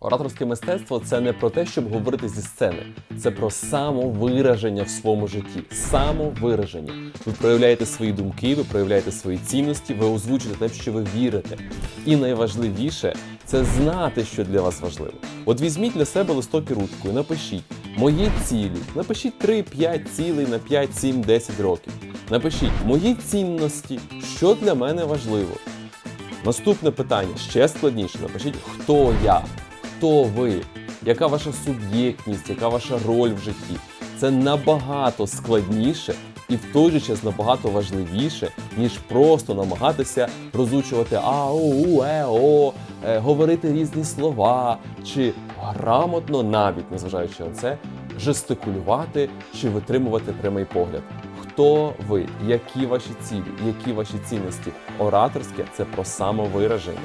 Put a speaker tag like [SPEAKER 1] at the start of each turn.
[SPEAKER 1] Ораторське мистецтво це не про те, щоб говорити зі сцени, це про самовираження в своєму житті. Самовираження. Ви проявляєте свої думки, ви проявляєте свої цінності, ви озвучуєте те, що ви вірите. І найважливіше це знати, що для вас важливо. От візьміть для себе листок і ручку і напишіть мої цілі. Напишіть 3-5 цілей на 5, 7, 10 років. Напишіть мої цінності, що для мене важливо. Наступне питання ще складніше. Напишіть, хто я, хто ви, яка ваша суб'єктність, яка ваша роль в житті. Це набагато складніше і в той же час набагато важливіше, ніж просто намагатися розучувати а, о, у, е, о, е, говорити різні слова, чи грамотно, навіть незважаючи на це, жестикулювати чи витримувати прямий погляд. Хто ви, які ваші цілі, які ваші цінності? Ораторське це про самовираження.